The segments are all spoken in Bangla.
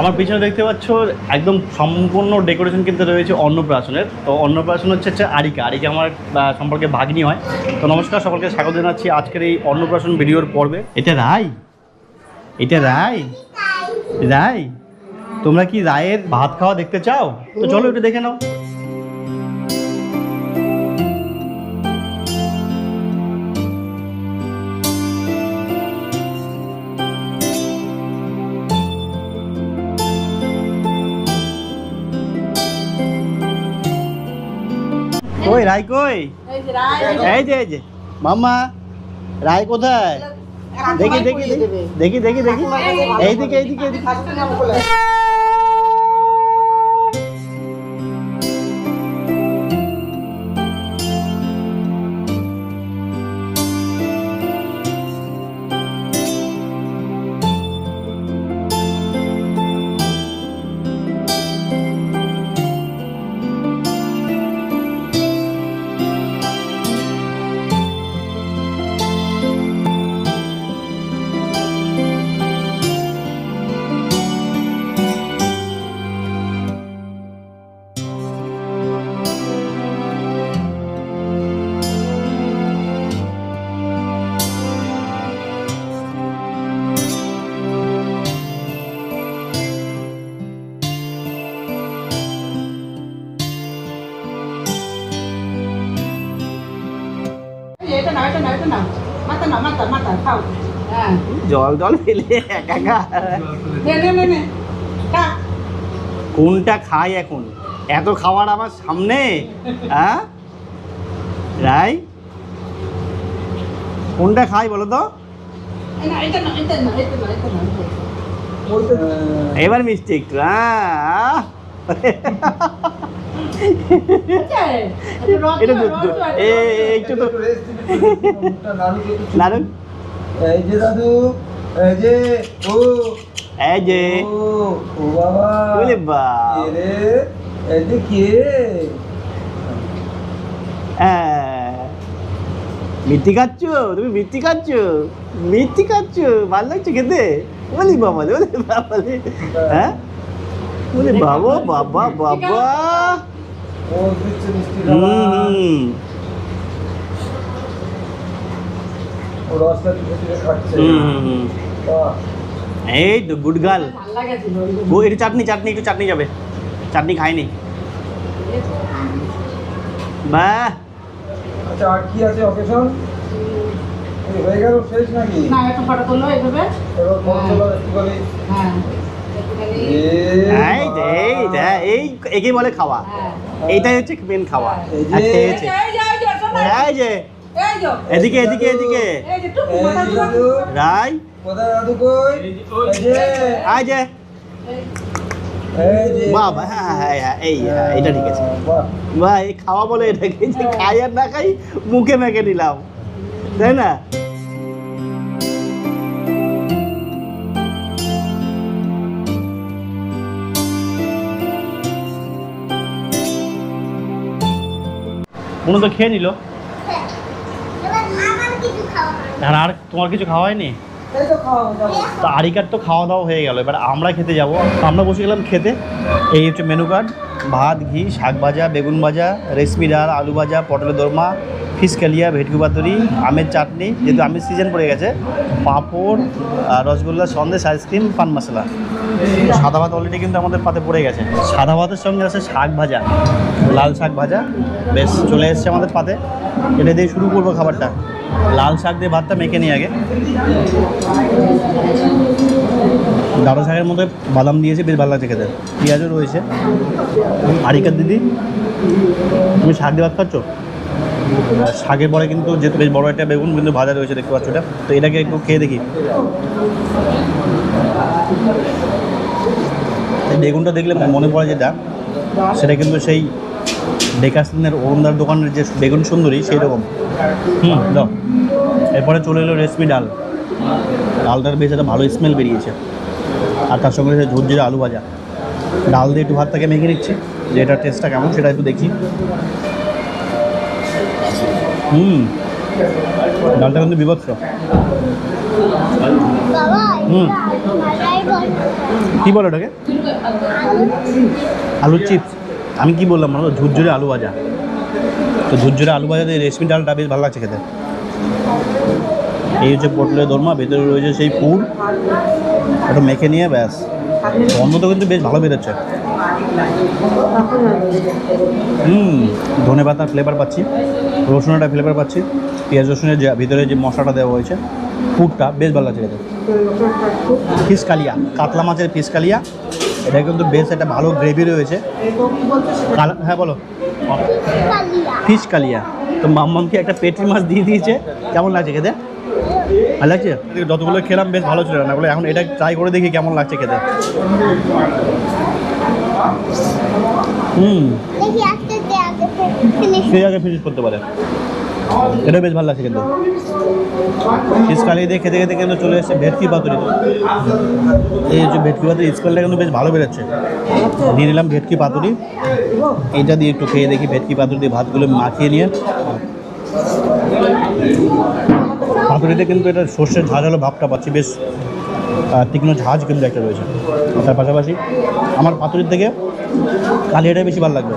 আমার পিছনে দেখতে পাচ্ছ একদম সম্পূর্ণ ডেকোরেশন কিন্তু রয়েছে অন্নপ্রাশনের। তো অন্নপ্রাশন হচ্ছে হচ্ছে আরিকা। আরিকা আমার সম্পর্কে ভাগ্নি হয়। তো নমস্কার, সকলকে স্বাগত জানাচ্ছি আজকের এই অন্নপ্রাশন ভিডিওর পর্বে। এটা রায় এটা রায় রায় তোমরা কি রায়ের ভাত খাওয়া দেখতে চাও? তো চলো এটা দেখে নাও। রায় কই? এই যে এই যে মামা রাই রায় কোথায়? দেখি দেখি দেখি। দেখি দেখি। দেখি এইদিকে এইদিকে এইদিকে। এটা নাও, এটা নাও, এটা নাও। মাথা নাও, মাথা, মাথা, খাও। হ্যাঁ। জল জল ফেলে একা একা নে, নে, নে, নে। খা। কোনটা খাই এখন এত খাবার আমার সামনে হ্যাঁ রাই কোনটা খাই বলো তো। এবার মিষ্টি একটু হ্যাঁ এটা একটু তো নাড়ু এই যে দাদু এই যে ও এই যে। ও ও বাবা। বলে বা রে? এই যে কে? হ্যাঁ। খাচ্ছ? তুমি মিষ্টি খাচ্ছ? মিষ্টি খাচ্ছ? ভালো লাগছে খেতে? বলি বাবা বলি বাবা হ্যাঁ? বলি বাবা বাবা বাবা। ও হুম। এই তো গুড গার্ল ও একটু চাটনি চাটনি একটু চাটনি যাবে। চাটনি খাইনি। বাহ। আচ্ছা আর কি আছে অকেশন হয়ে গেল শেষ নাকি? না, একটু ফটো তোলো, এইভাবে। এবার ফোন চলো একটু বলি হ্যাঁ। এই একে বলে খাওয়া। হ্যাঁ। এইটাই হচ্ছে মেন খাওয়া। এই যে- খেয়েছে এই এদিকে এদিকে এদিকে। রাই। কোথায় দাদু যে আই যে। এই যে। বাহ বাহ, হ্যাঁ হ্যাঁ হ্যাঁ এই হ্যাঁ, এটা ঠিক আছে। বাহ। বাহ এই খাওয়া বলে এটাকে যে খাই আর না খাই মুখে মেখে নিলাম। তাই না? কোনো তো খেয়ে নিল। আর আর তোমার কিছু খাওয়া হয়নি? এই তো খাওয়া যাবে। তো খাওয়া দাওয়া হয়ে গেল, এবার আমরা খেতে যাব। আমরা বসে গেলাম খেতে। এই হচ্ছে মেনু কার্ড ভাত, ঘি, শাক ভাজা, বেগুন ভাজা, রেশমি ডাল, আলু ভাজা, পটলের দোরমা ফিশ কালিয়া ভেটকি পাতুরি, আমের চাটনি, যেহেতু আমের সিজন পড়ে গেছে, পাঁপড় আর রসগোল্লা, সন্দেশ আইসক্রিম পান মশলা। সাদা ভাত অলরেডি কিন্তু আমাদের পাতে পড়ে গেছে। সাদা ভাতের সঙ্গে আছে শাক ভাজা, লাল শাক ভাজা, বেশ, চলে এসছে আমাদের পাতে। এটা দিয়ে শুরু করব খাবারটা। লাল শাক দিয়ে ভাতটা মেখে নিই আগে। ডাটা শাকের মধ্যে বাদাম দিয়েছে, বেশ ভালো লাগছে খেতে। পেঁয়াজও রয়েছে। আরিকার দিদি, তুমি শাক দিয়ে ভাত খাচ্ছ? শাকের পরে কিন্তু যেহেতু বেশ বড় একটা বেগুন, কিন্তু ভাজা রয়েছে, দেখতে পাচ্ছ এটা তো এটাকে একটু খেয়ে দেখি। বেগুনটা দেখলে মনে পড়ে যেটা, সেটা কিন্তু সেই ডেকাসিনের অরুণদার দোকানের যে বেগুন সুন্দরী সেই রকম হুম। দাও এরপরে চলে এলো রেশমি ডাল। ডালটার বেশ একটা ভালো স্মেল বেরিয়েছে। আর তার সঙ্গে রয়েছে ঝুরঝুরে আলু ভাজা। ডাল দিয়ে একটু ভাতটাকে মেখে নিচ্ছি যে এটার টেস্টটা কেমন সেটা একটু দেখি। হুম। ডালটা কিন্তু বিভৎস। হুম। কী বলো ওটাকে? আলুর চিপস। আমি কি বললাম মানে ঝুরঝুরে আলু ভাজা। তো ঝুরঝুরে আলু ভাজা দিয়ে রেশমি ডালটা বেশ ভালো লাগছে খেতে। এই হচ্ছে পটলের দোরমা, ভেতরে রয়েছে সেই পুর। ওটা মেখে নিয়ে ব্যাস। গন্ধ তো কিন্তু বেশ ভালো বেরোচ্ছে। হুম, ধনে পাতার ফ্লেভার পাচ্ছি। রসুনের ফ্লেভার পাচ্ছি। পেঁয়াজ রসুনের যে, ভিতরে যে মশলাটা দেওয়া হয়েছে, পুরটা বেশ ভালো লাগছে খেতে। ফিস কালিয়া কাতলা মাছের ফিস কালিয়া এটা কিন্তু বেশ একটা ভালো গ্রেভি রয়েছে হ্যাঁ বলো ফিশ কালিয়া তো মাম্মামকে একটা পেটি মাছ দিয়ে দিয়েছে কেমন লাগছে খেতে ভালো লাগছে যতগুলো খেলাম বেশ ভালো ছিল না বলে এখন এটা ট্রাই করে দেখি কেমন লাগছে খেতে হুম আগে ফিনিশ করতে পারে এটা বেশ ভালো লাগছে কিন্তু। কালিয়া দিয়ে খেতে খেতে কিন্তু চলে এসেছে ভেটকি পাতুরি। এই যে ভেটকি পাতুরি, স্কুলটা কিন্তু বেশ ভালো বেরোচ্ছে। দিয়ে নিলাম ভেটকি পাতুরি। এইটা দিয়ে একটু খেয়ে দেখি ভেটকি পাতুরি দিয়ে ভাতগুলো মাখিয়ে নিয়ে। পাতুরিতে কিন্তু এটা সর্ষের ঝাঁঝালো ভাবটা পাচ্ছি, বেশ তীক্ষ্ণ ঝাঁজ কিন্তু একটা রয়েছে। তার পাশাপাশি আমার পাতুরির থেকে কালিয়াটাই বেশি ভালো লাগবে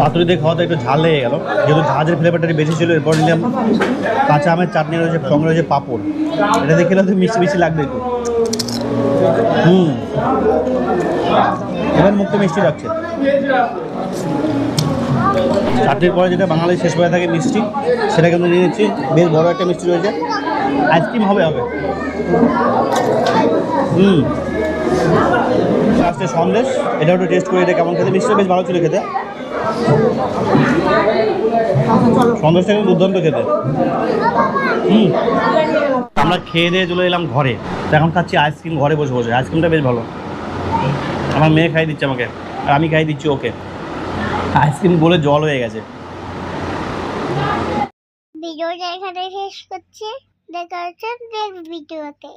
পাতুরি দিয়ে খাওয়াতে একটু ঝাল লেগে গেল। যেহেতু ঝাঁঝের ফ্লেভারটা বেশি ছিল, এরপর নিলাম কাঁচা আমের চাটনি রয়েছে, সঙ্গে রয়েছে পাঁপড়। এটা দেখে তো মিষ্টি মিষ্টি লাগবে একটু। হুম। এবার মুখটা মিষ্টি লাগছে। চাটনির পরে যেটা বাঙালির শেষ হয়ে থাকে মিষ্টি, সেটা কিন্তু নিয়ে নিচ্ছি। বেশ বড় একটা মিষ্টি রয়েছে। আইসক্রিম হবে হবে। হুম। লাস্টে সন্দেশ এটা একটু টেস্ট করে এটা কেমন খেতে? মিষ্টিটা বেশ ভালো ছিল খেতে। সন্দেশটা কিন্তু দুর্দান্ত খেতে। হুম। আমরা খেয়ে দিয়ে চলে এলাম ঘরে। তো এখন খাচ্ছি আইসক্রিম, ঘরে বসে বসে। আইসক্রিমটা বেশ ভালো। আমার মেয়ে খাই দিচ্ছে আমাকে। আর আমি খাই দিচ্ছি ওকে। আইসক্রিম বলে জল হয়ে গেছে। ভিডিওটা এখানে শেষ করছি। দেখা হচ্ছে নেক্সট ভিডিওতে